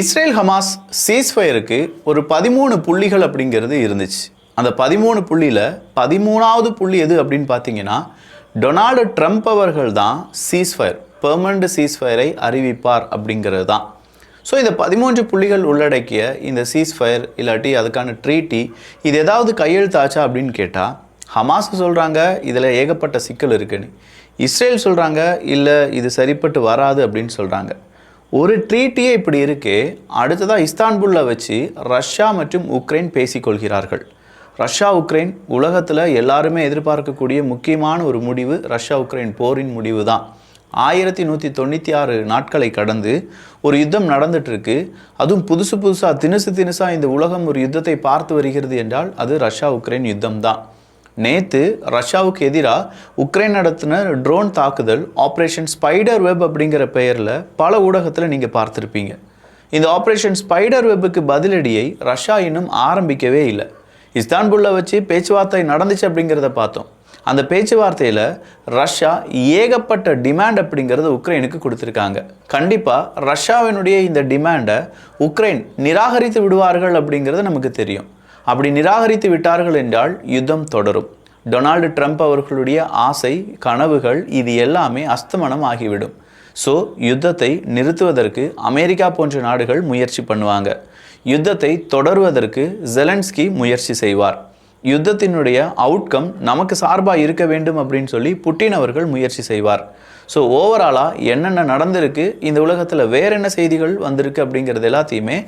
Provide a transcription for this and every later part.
Israel Hamas சீஸ்ஃபயருக்கு ஒரு பதிமூணு புள்ளிகள் அப்படிங்கிறது இருந்துச்சு. அந்த பதிமூணு புள்ளியில் பதிமூணாவது புள்ளி எது அப்படின்னு பார்த்தீங்கன்னா டொனால்டு ட்ரம்ப் அவர்கள் தான் சீஸ்ஃபயர் பெர்மனண்ட் சீஸ்ஃபயரை அறிவிப்பார் அப்படிங்கிறது தான். ஸோ இந்த பதிமூன்று புள்ளிகள் உள்ளடக்கிய இந்த சீஸ்ஃபயர் இல்லாட்டி அதுக்கான ட்ரீட்டி இது ஏதாவது கையெழுத்தாச்சா அப்படின்னு கேட்டால் ஹமாஸ் சொல்கிறாங்க இதில் ஏகப்பட்ட சிக்கல் இருக்குன்னு. இஸ்ரேல் சொல்கிறாங்க இல்லை இது சரிப்பட்டு வராது அப்படின்னு சொல்கிறாங்க ஒரு ட்ரீட்டியே இப்படி இருக்கே. அடுத்ததாக இஸ்தான்புல்ல வச்சு ரஷ்யா மற்றும் உக்ரைன் பேசிக்கொள்கிறார்கள். ரஷ்யா உக்ரைன் உலகத்தில் எல்லாருமே எதிர்பார்க்கக்கூடிய முக்கியமான ஒரு முடிவு ரஷ்யா உக்ரைன் போரின் முடிவு தான் ஆயிரத்தி நூற்றி தொண்ணூற்றி ஆறு நாட்களை கடந்து ஒரு யுத்தம் நடந்துட்டுருக்கு. அதுவும் புதுசு புதுசாக தினுசு தினுசாக இந்த உலகம் ஒரு யுத்தத்தை பார்த்து வருகிறது என்றால் அது ரஷ்யா உக்ரைன் யுத்தம் தான் நேற்று ரஷ்யாவுக்கு எதிராக உக்ரைன் நடத்தின ட்ரோன் தாக்குதல் ஆப்ரேஷன் ஸ்பைடர் வெப் அப்படிங்கிற பெயரில் பல ஊடகத்தில் நீங்கள் பார்த்துருப்பீங்க. இந்த ஆப்ரேஷன் ஸ்பைடர் வெப்புக்கு பதிலடியை ரஷ்யா இன்னும் ஆரம்பிக்கவே இல்லை. இஸ்தான்புல்ல வச்சு பேச்சுவார்த்தை நடந்துச்சு அப்படிங்கிறத பார்த்தோம். அந்த பேச்சுவார்த்தையில் ரஷ்யா ஏகப்பட்ட டிமாண்ட் அப்படிங்கிறத உக்ரைனுக்கு கொடுத்துருக்காங்க. கண்டிப்பாக ரஷ்யாவினுடைய இந்த டிமாண்டை உக்ரைன் நிராகரித்து விடுவார்கள் அப்படிங்கிறது நமக்கு தெரியும். அப்படி நிராகரித்து விட்டார்கள் என்றால் யுத்தம் தொடரும். டொனால்டு ட்ரம்ப் அவர்களுடைய ஆசை கனவுகள் இது எல்லாமே அஸ்தமனம் ஆகிவிடும். ஸோ யுத்தத்தை நிறுத்துவதற்கு அமெரிக்கா போன்ற நாடுகள் முயற்சி பண்ணுவாங்க. யுத்தத்தை தொடருவதற்கு ஜெலன்ஸ்கி முயற்சி செய்வார். யுத்தத்தினுடைய அவுட்கம் நமக்கு சார்பாக இருக்க வேண்டும் அப்படின்னு சொல்லி புட்டின் அவர்கள் முயற்சி செய்வார். ஸோ ஓவராலாக என்னென்ன நடந்திருக்கு இந்த உலகத்தில் வேற என்ன செய்திகள் வந்திருக்கு அப்படிங்கிறது எல்லாத்தையுமே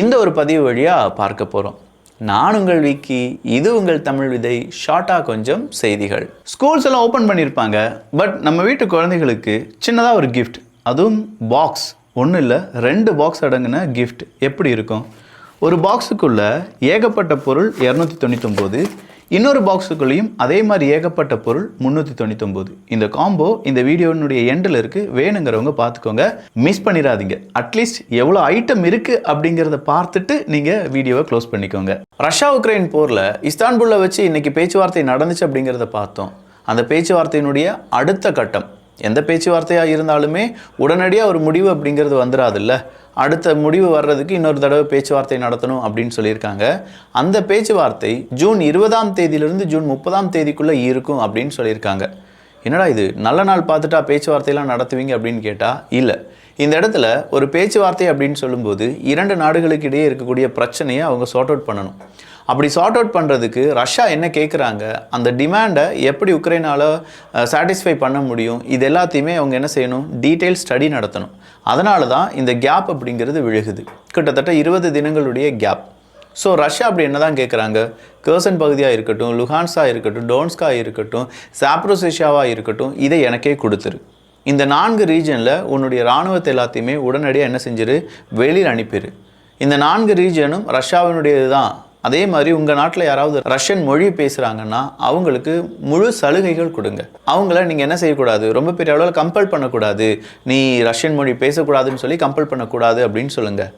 இந்த ஒரு பதிவு வழியாக பார்க்க போகிறோம் நான் உங்கள் விக்கி இது உங்கள் தமிழ் விதை ஷார்ட்டாக கொஞ்சம் செய்திகள். ஸ்கூல்ஸ் எல்லாம் ஓப்பன் பண்ணியிருப்பாங்க பட் நம்ம வீட்டு குழந்தைகளுக்கு சின்னதாக ஒரு கிஃப்ட் அதுவும் பாக்ஸ் ஒன்றும் இல்லை ரெண்டு பாக்ஸ் அடங்கின கிஃப்ட் எப்படி இருக்கும்? ஒரு பாக்ஸுக்குள்ளே ஏகப்பட்ட பொருள் இரநூத்தி தொண்ணூத்தொம்போது இன்னொரு பாக்ஸுக்குள்ளேயும் அதே மாதிரி ஏகப்பட்ட பொருள் முந்நூற்றி தொண்ணூத்தொம்பது இந்த காம்போ இந்த வீடியோனுடைய எண்டில் இருக்குது வேணுங்கிறவங்க பார்த்துக்கோங்க மிஸ் பண்ணிடாதீங்க அட்லீஸ்ட் எவ்வளோ ஐட்டம் இருக்குது அப்படிங்கிறத பார்த்துட்டு நீங்கள் வீடியோவை க்ளோஸ் பண்ணிக்கோங்க. ரஷ்யா உக்ரைன் போரில் இஸ்தான்புல்ல வச்சு இன்னைக்கு பேச்சுவார்த்தை நடந்துச்சு அப்படிங்கிறத பார்த்தோம். அந்த பேச்சுவார்த்தையினுடைய அடுத்த கட்டம் எந்த பேச்சுவார்த்தையாக இருந்தாலுமே உடனடியாக ஒரு முடிவு அப்படிங்கிறது வந்துடாதுல்ல அடுத்த முடிவு வர்றதுக்கு இன்னொரு தடவை பேச்சுவார்த்தை நடத்தணும் அப்படின்னு சொல்லியிருக்காங்க. அந்த பேச்சுவார்த்தை ஜூன் இருபதாம் தேதியிலிருந்து ஜூன் முப்பதாம் தேதிக்குள்ளே இருக்கும் அப்படின்னு சொல்லியிருக்காங்க. என்னடா இது? நல்ல நாள் பார்த்துட்டா பேச்சுவார்த்தையெல்லாம் நடத்துவீங்க அப்படின்னு கேட்டால் இல்லை. இந்த இடத்துல ஒரு பேச்சுவார்த்தை அப்படின்னு சொல்லும்போது இரண்டு நாடுகளுக்கு இடையே இருக்கக்கூடிய பிரச்சனையை அவங்க சார்ட் அவுட் பண்ணணும். அப்படி சார்ட் அவுட் பண்ணுறதுக்கு ரஷ்யா என்ன கேட்குறாங்க அந்த டிமாண்டை எப்படி உக்ரைனால் சாட்டிஸ்ஃபை பண்ண முடியும்? இது எல்லாத்தையுமே அவங்க என்ன செய்யணும்? டீட்டெயில் ஸ்டடி நடத்தணும். அதனால தான் இந்த கேப் அப்படிங்கிறது விழுகுது. கிட்டத்தட்ட இருபது தினங்களுடைய கேப் ஸோ ரஷ்யா அப்படி என்ன தான் கேட்குறாங்க கேர்சன் பகுதியாக இருக்கட்டும் லுஹான்ஸாக இருக்கட்டும் டோன்ஸ்காக இருக்கட்டும் சாப்ரோசேஷியாவாக இருக்கட்டும் இதை எனக்கே கொடுத்துரு. இந்த நான்கு ரீஜனில் உன்னுடைய இராணுவத்தை எல்லாத்தையுமே உடனடியாக என்ன செஞ்சிரு? வெளியில் அனுப்பிடு இந்த நான்கு ரீஜனும் ரஷ்யாவினுடையது தான் அதே மாதிரி உங்கள் நாட்டில் யாராவது ரஷ்யன் மொழி பேசுகிறாங்கன்னா அவங்களுக்கு முழு சலுகைகள் கொடுங்க. அவங்கள நீங்கள் என்ன செய்யக்கூடாது? ரொம்ப பெரிய அளவில் கம்பல் பண்ணக்கூடாது. நீ ரஷ்யன் மொழி பேசக்கூடாதுன்னு சொல்லி கம்பல் பண்ணக்கூடாது அப்படின்னு சொல்லுங்கள்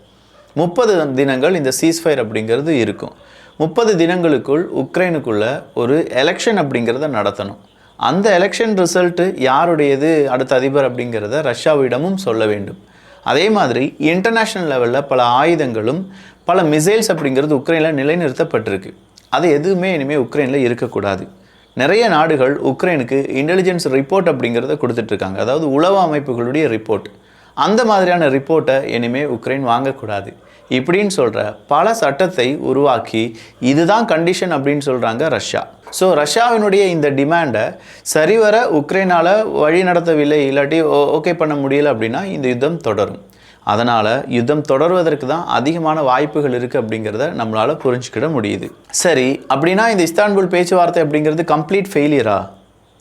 முப்பது தினங்கள் இந்த சீஸ்ஃபயர் அப்படிங்கிறது இருக்கும். முப்பது தினங்களுக்குள் உக்ரைனுக்குள்ள ஒரு எலெக்ஷன் அப்படிங்கிறத நடத்தணும். அந்த எலெக்ஷன் ரிசல்ட்டு யாருடையது? அடுத்த அதிபர் அப்படிங்கிறத ரஷ்யாவிடமும் சொல்ல வேண்டும். அதே மாதிரி இன்டர்நேஷ்னல் லெவலில் பல ஆயுதங்களும் பல மிசைல்ஸ் அப்படிங்கிறது உக்ரைனில் நிலைநிறுத்தப்பட்டிருக்கு. அது எதுவுமே இனிமேல் உக்ரைனில் இருக்கக்கூடாது. நிறைய நாடுகள் உக்ரைனுக்கு இன்டெலிஜென்ஸ் ரிப்போர்ட் அப்படிங்கிறத கொடுத்துட்ருக்காங்க. அதாவது உளவு அமைப்புகளுடைய ரிப்போர்ட் அந்த மாதிரியான ரிப்போர்ட்டை இனிமேல் உக்ரைன் வாங்கக்கூடாது. இப்படின்னு சொல்கிற பல சட்டத்தை உருவாக்கி இதுதான் கண்டிஷன் அப்படின்னு சொல்கிறாங்க ரஷ்யா. ஸோ ரஷ்யாவினுடைய இந்த டிமாண்டை சரிவர உக்ரைனால் வழி நடத்தவில்லை இல்லாட்டி ஓகே பண்ண முடியல அப்படின்னா இந்த யுத்தம் தொடரும். அதனால் யுத்தம் தொடர்வதற்கு தான் அதிகமான வாய்ப்புகள் இருக்குது அப்படிங்கிறத நம்மளால் புரிஞ்சுக்கிட முடியுது. சரி அப்படின்னா இந்த இஸ்தான்புல் பேச்சுவார்த்தை அப்படிங்கிறது கம்ப்ளீட் ஃபெயிலியரா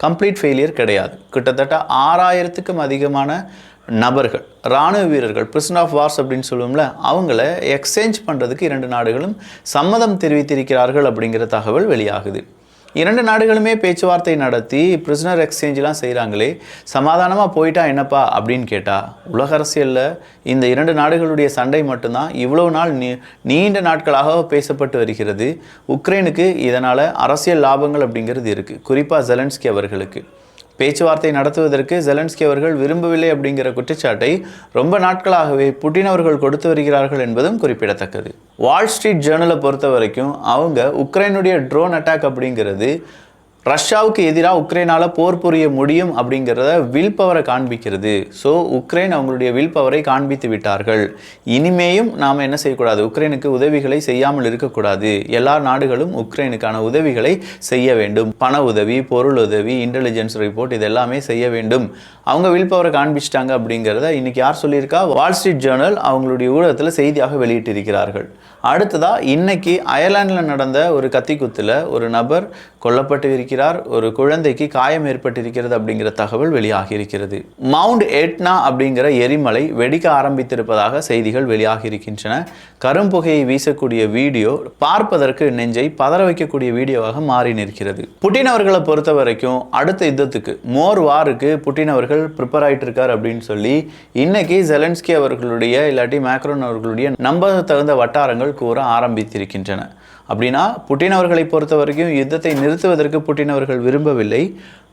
கம்ப்ளீட் ஃபெயிலியர் கிடையாது. கிட்டத்தட்ட ஆறாயிரத்துக்கும் அதிகமான நபர்கள் இராணுவ வீரர்கள் பிரிசன் ஆஃப் வார்ஸ் அப்படின்னு சொல்லுவோம்ல அவங்கள எக்ஸ்சேஞ்ச் பண்ணுறதுக்கு இரண்டு நாடுகளும் சம்மதம் தெரிவித்திருக்கிறார்கள் அப்படிங்கிற தகவல் வெளியாகுது. இரண்டு நாடுகளுமே பேச்சுவார்த்தை நடத்தி பிரிசனர் எக்ஸ்சேஞ்செலாம் செய்கிறாங்களே சமாதானமாக போயிட்டா என்னப்பா அப்படின்னு கேட்டால் உலக அரசியலில் இந்த இரண்டு நாடுகளுடைய சண்டை மட்டும்தான் இவ்வளோ நாள் நீ நீண்ட நாட்களாக பேசப்பட்டு வருகிறது. உக்ரைனுக்கு இதனால் அரசியல் லாபங்கள் அப்படிங்கிறது இருக்குது குறிப்பாக ஜெலன்ஸ்கி அவர்களுக்கு. பேச்சுவார்த்தை நடத்துவதற்கு ஜெலன்ஸ்கி அவர்கள் விரும்பவில்லை அப்படிங்கிற குற்றச்சாட்டை ரொம்ப நாட்களாகவே புட்டின் அவர்கள் கொடுத்து வருகிறார்கள் என்பதும் குறிப்பிடத்தக்கது. வால் ஸ்ட்ரீட் ஜேர்னலை பொறுத்த வரைக்கும் அவங்க உக்ரைனுடைய ட்ரோன் அட்டாக் அப்படிங்கிறது ரஷ்யாவுக்கு எதிராக உக்ரைனால் போர் புரிய முடியும் அப்படிங்கிறத வில் பவரை காண்பிக்கிறது. ஸோ உக்ரைன் அவங்களுடைய வில் பவரை காண்பித்து விட்டார்கள். இனிமேயும் நாம் என்ன செய்யக்கூடாது? உக்ரைனுக்கு உதவிகளை செய்யாமல் இருக்கக்கூடாது. எல்லா நாடுகளும் உக்ரைனுக்கான உதவிகளை செய்ய வேண்டும். பண உதவி பொருள் உதவி இன்டெலிஜென்ஸ் ரிப்போர்ட் இது எல்லாமே செய்ய வேண்டும். அவங்க வில் பவரை காண்பிச்சிட்டாங்க அப்படிங்கிறத இன்னைக்கு யார் சொல்லியிருக்கா? வால் ஸ்ட்ரீட் ஜேர்னல் அவங்களுடைய ஊடகத்தில் செய்தியாக வெளியிட்டிருக்கிறார்கள். அடுத்ததா இன்னைக்கு அயர்லாண்டில் நடந்த ஒரு கத்திக்குத்தில் ஒரு நபர் கொல்லப்பட்டு இருக்கிறார் ஒரு குழந்தைக்கு காயம் ஏற்பட்டிருக்கிறது அப்படிங்கிற தகவல் வெளியாகி இருக்கிறது மவுண்ட் எட்னா அப்படிங்கிற எரிமலை வெடிக்க ஆரம்பித்திருப்பதாக செய்திகள் வெளியாகி இருக்கின்றன கரும்புகையை வீசக்கூடிய வீடியோ பார்ப்பதற்கு நெஞ்சை பதற வைக்கக்கூடிய வீடியோவாக மாறி நிற்கிறது. புட்டின் அவர்களை பொறுத்த வரைக்கும் அடுத்த யுத்தத்துக்கு மோர் வாருக்கு புட்டின் அவர்கள் ப்ரிப்பேர் ஆகிட்டு இருக்கார் அப்படின்னு சொல்லி இன்னைக்கு ஜெலன்ஸ்கி அவர்களுடைய இல்லாட்டி மேக்ரோன் அவர்களுடைய நம்ப தகுந்த வட்டாரங்கள் கூற ஆரம்பித்திருக்கின்றன. அப்படின்னா புட்டின் அவர்களை பொறுத்த வரைக்கும் யுத்தத்தை நிறுத்துவதற்கு புட்டின் அவர்கள் விரும்பவில்லை.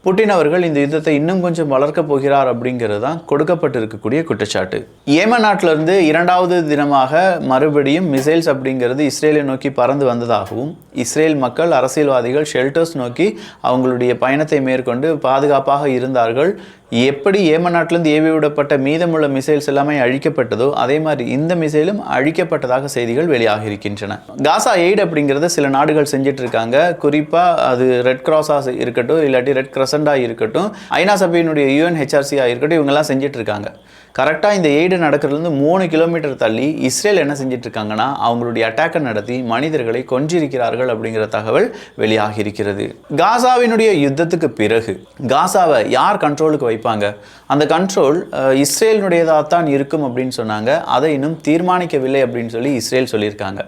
புட்டின் அவர்கள் இந்த யுத்தத்தை இன்னும் கொஞ்சம் வளர்க்கப் போகிறார் அப்படிங்கிறது தான் கொடுக்கப்பட்டிருக்கக்கூடிய குற்றச்சாட்டு. ஏமன் நாட்டிலிருந்து இரண்டாவது தினமாக மறுபடியும் மிசைல்ஸ் அப்படிங்கிறது இஸ்ரேலை நோக்கி பறந்து வந்ததாகவும் இஸ்ரேல் மக்கள் அரசியல்வாதிகள் ஷெல்டர்ஸ் நோக்கி அவங்களுடைய பயணத்தை மேற்கொண்டு பாதுகாப்பாக இருந்தார்கள். எப்படி ஏமன் நாட்டிலிருந்து ஏவி விடப்பட்ட மீதமுள்ள மிசைல்ஸ் எல்லாமே அழிக்கப்பட்டதோ அதே மாதிரி இந்த மிசைலும் அழிக்கப்பட்டதாக செய்திகள் வெளியாக இருக்கின்றன காசா எய்ட் அப்படிங்கிறத சில நாடுகள் செஞ்சுட்டு இருக்காங்க குறிப்பாக அது ரெட் கிராஸாக இருக்கட்டும் இல்லாட்டி ரெட் கிரசண்டாக இருக்கட்டும் ஐநா சபையினுடைய யூஎன்ஹெச்ஆர்சியாக இருக்கட்டும் இவங்கெல்லாம் செஞ்சுட்டு இருக்காங்க கரெக்டாக இந்த எய்டு நடக்கிறதுலேருந்து மூணு கிலோமீட்டர் தள்ளி இஸ்ரேல் என்ன செஞ்சுட்டு இருக்காங்கன்னா அவங்களுடைய அட்டாக்கை நடத்தி மனிதர்களை கொன்றிருக்கிறார்கள் அப்படிங்கிற தகவல் வெளியாகி இருக்கிறது காசாவினுடைய யுத்தத்துக்கு பிறகு காசாவை யார் கண்ட்ரோலுக்கு வைப்பாங்க? அந்த கண்ட்ரோல் இஸ்ரேலினுடையதாக தான் இருக்கும் அப்படின்னு சொன்னாங்க. அதை இன்னும் தீர்மானிக்கவில்லை அப்படின்னு சொல்லி இஸ்ரேல் சொல்லியிருக்காங்க.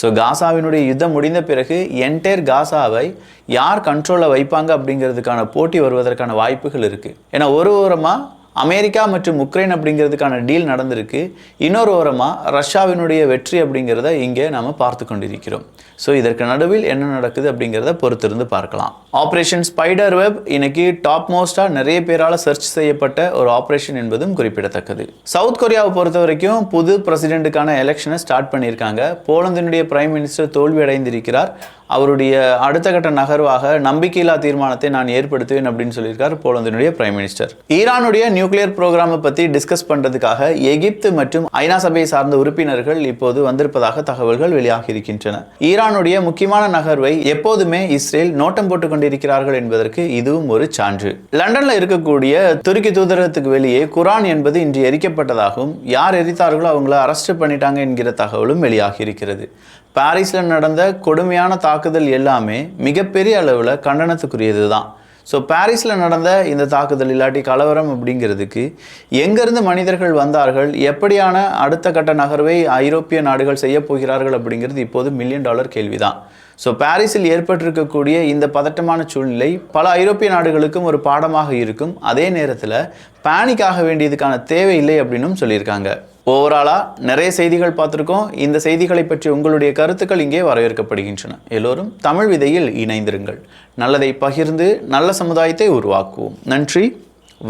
ஸோ காசாவினுடைய யுத்தம் முடிந்த பிறகு என்டையர் காசாவை யார் கண்ட்ரோலில் வைப்பாங்க அப்படிங்கிறதுக்கான போட்டி வருவதற்கான வாய்ப்புகள் இருக்குது ஏன்னா ஒரு ஓரமாக அமெரிக்கா மற்றும் உக்ரைன் அப்படிங்கிறதுக்கான டீல் நடந்திருக்கு. இன்னொரு ஓரமாக ரஷ்யாவினுடைய வெற்றி அப்படிங்கிறத இங்கே நாம் பார்த்து கொண்டிருக்கிறோம். ஸோ இதற்கு நடுவில் என்ன நடக்குது அப்படிங்கிறத பொறுத்திருந்து பார்க்கலாம். ஆப்ரேஷன் ஸ்பைடர் வெப் இன்னைக்கு டாப் மோஸ்ட்டாக நிறைய பேரால் சர்ச் செய்யப்பட்ட ஒரு ஆப்ரேஷன் என்பதும் குறிப்பிடத்தக்கது. சவுத் கொரியாவை பொறுத்த வரைக்கும் புது பிரசிடென்ட்டுக்கான எலெக்ஷனை ஸ்டார்ட் பண்ணியிருக்காங்க. போலந்தினுடைய பிரைம் மினிஸ்டர் தோல்வி அடைந்திருக்கிறார் அவருடைய அடுத்த கட்ட நகர்வாக நம்பிக்கையில்லா தீர்மானத்தை நான் ஏற்படுத்துவேன் அப்படின்னு சொல்லியிருக்கார் போலந்தினுடைய பிரைம் மினிஸ்டர் ஈரானுடைய நியூ நியூக்ளியர் ப்ரோக்ராமை பற்றி டிஸ்கஸ் பண்ணுறதுக்காக எகிப்து மற்றும் ஐநா சபையை சார்ந்த உறுப்பினர்கள் இப்போது வந்திருப்பதாக தகவல்கள் வெளியாகி இருக்கின்றன ஈரானுடைய முக்கியமான நகர்வை எப்போதுமே இஸ்ரேல் நோட்டம் போட்டுக் கொண்டிருக்கிறார்கள் என்பதற்கு இதுவும் ஒரு சான்று. லண்டன்ல இருக்கக்கூடிய துருக்கி தூதரகத்துக்கு வெளியே குரான் என்பது இன்று எரிக்கப்பட்டதாகவும் யார் எரித்தார்களோ அவங்கள அரெஸ்ட் பண்ணிட்டாங்க என்கிற தகவலும் வெளியாகி இருக்கிறது பாரிஸில் நடந்த கொடுமையான தாக்குதல் எல்லாமே மிகப்பெரிய அளவில் கண்டனத்துக்குரியது தான் ஸோ பாரிஸில் நடந்த இந்த தாக்குதல் இல்லாட்டி கலவரம் அப்படிங்கிறதுக்கு எங்கேருந்து மனிதர்கள் வந்தார்கள் எப்படியான அடுத்த கட்ட நகர்வை ஐரோப்பிய நாடுகள் செய்ய போகிறார்கள் அப்படிங்கிறது இப்போது மில்லியன் டாலர் கேள்விதான். ஸோ பாரிஸில் ஏற்பட்டிருக்கக்கூடிய இந்த பதட்டமான சூழ்நிலை பல ஐரோப்பிய நாடுகளுக்கும் ஒரு பாடமாக இருக்கும். அதே நேரத்தில் பேனிக் ஆக வேண்டியதுக்கான தேவை இல்லை அப்படின்னும் சொல்லியிருக்காங்க. ஓவராலாக நிறைய செய்திகள் பார்த்துருக்கோம். இந்த செய்திகளை பற்றி உங்களுடைய கருத்துக்கள் இங்கே வரவேற்கப்படுகின்றன. எல்லோரும் தமிழ் விதையில் இணைந்திருங்கள். நல்லதை பகிர்ந்து நல்ல சமுதாயத்தை உருவாக்குவோம். நன்றி.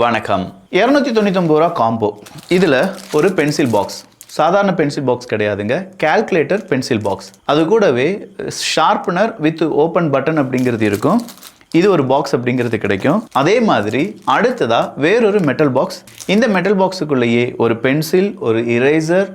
வணக்கம். இரநூத்தி தொண்ணூத்தொம்பது ரூபா காம்போ இதில் ஒரு பென்சில் பாக்ஸ் சாதாரண பென்சில் பாக்ஸ் கிடையாதுங்க. கால்குலேட்டர் பென்சில் பாக்ஸ் அது கூடவே ஷார்ப்னர் வித் ஓப்பன் பட்டன் அப்படிங்கிறது இருக்கும். இது ஒரு பாக்ஸ் அப்படிங்கிறது கிடைக்கும். அதே மாதிரி அடுத்ததாக வேறொரு மெட்டல் பாக்ஸ் இந்த மெட்டல் பாக்ஸுக்குள்ளேயே ஒரு பென்சில் ஒரு இரேசர்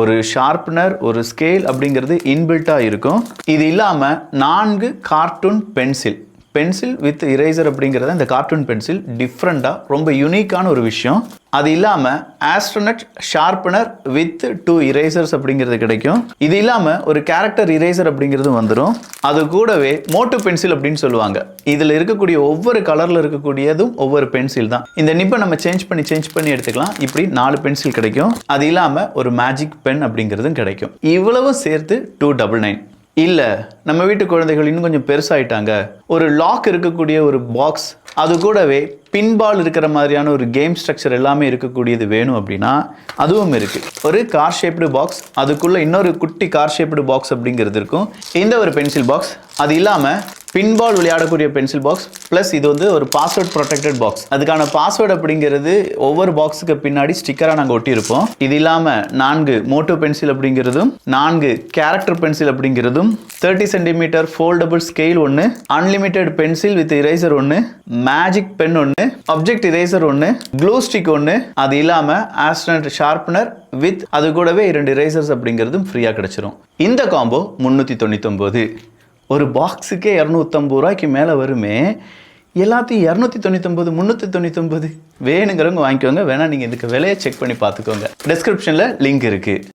ஒரு ஷார்ப்னர் ஒரு ஸ்கேல் அப்படிங்கிறது இன்பில்ட்டாக இருக்கும். இது இல்லாமல் நான்கு cartoon pencil pencil with eraser அப்படிங்கிறத இந்த கார்ட்டூன் பென்சில் டிஃப்ரெண்ட்டாக ரொம்ப யூனிக்கான ஒரு விஷயம். அது இல்லாமல் astronaut sharpener with two erasers அப்படிங்கிறது கிடைக்கும். இது இல்லாமல் ஒரு கேரக்டர் இரேசர் அப்படிங்கிறதும் வந்துடும் அது கூடவே மோட்டு பென்சில் அப்படின்னு சொல்லுவாங்க. இதில் இருக்கக்கூடிய ஒவ்வொரு கலரில் இருக்கக்கூடியதும் ஒவ்வொரு பென்சில் தான். இந்த நிப்பை நம்ம சேஞ்ச் பண்ணி சேஞ்ச் பண்ணி எடுத்துக்கலாம். இப்படி நாலு பென்சில் கிடைக்கும். அது இல்லாமல் ஒரு மேஜிக் பென் அப்படிங்கிறதும் கிடைக்கும். இவ்வளவும் சேர்த்து டூ டபுள் நைன் இல்லை நம்ம வீட்டு குழந்தைகள் இன்னும் கொஞ்சம் பெருசாயிட்டாங்க. ஒரு லாக் இருக்கக்கூடிய ஒரு பாக்ஸ் அது கூடவே பின்பால் இருக்கிற மாதிரியான ஒரு கேம் ஸ்ட்ரக்சர் எல்லாமே இருக்கக்கூடியது வேணும் அப்படின்னா அதுவும் இருக்குது ஒரு கார் ஷேப்டு பாக்ஸ் அதுக்குள்ளே இன்னொரு குட்டி கார் ஷேப்டு பாக்ஸ் அப்படிங்கிறது இருக்கும். இந்த ஒரு பென்சில் பாக்ஸ் அது இல்லாமல் பின்பால் விளையாடக்கூடிய பென்சில் பாக்ஸ் ப்ளஸ் இது வந்து ஒரு பாஸ்வேர்ட் ப்ரொடெக்டட் பாக்ஸ் அதுக்கான பாஸ்வேர்டு அப்படிங்கிறது ஒவ்வொரு பாக்ஸுக்கு பின்னாடி ஸ்டிக்கராக நாங்கள் ஒட்டியிருப்போம். இது இல்லாமல் நான்கு மோட்டோ பென்சில் அப்படிங்கிறதும் நான்கு கேரக்டர் பென்சில் அப்படிங்கிறதும் தேர்ட்டி சென்டிமீட்டர் ஃபோல்டபுள் ஸ்கேல் ஒன்று அன்லிமிட்டெட் பென்சில் வித் இரேசர் ஒன்று மேஜிக் பென் ஒன்று அப்ஜெக்ட் இரேசர் ஒன்று க்ளூ ஸ்டிக் ஒன்று அது இல்லாமல் ஆஸ்ட்ரனட் ஷார்ப்னர் வித் அது கூடவே இரண்டு இரேசர்ஸ் அப்படிங்கிறதும் ஃப்ரீயாக கிடச்சிரும். இந்த காம்போ முந்நூற்றி தொண்ணூத்தொம்பது ஒரு பாக்ஸுக்கே இரநூத்தம்பது ரூபாய்க்கு மேலே வருமே எல்லாத்தையும் இரநூத்தி தொண்ணூத்தொம்பது முந்நூற்றி தொண்ணூத்தொம்பது வேணுங்கிறவங்க வாங்கிக்கோங்க. வேணால் நீங்கள் இதுக்கு விலையை செக் பண்ணி பார்த்துக்கோங்க. டிஸ்கிரிப்ஷனில் லிங்க் இருக்குது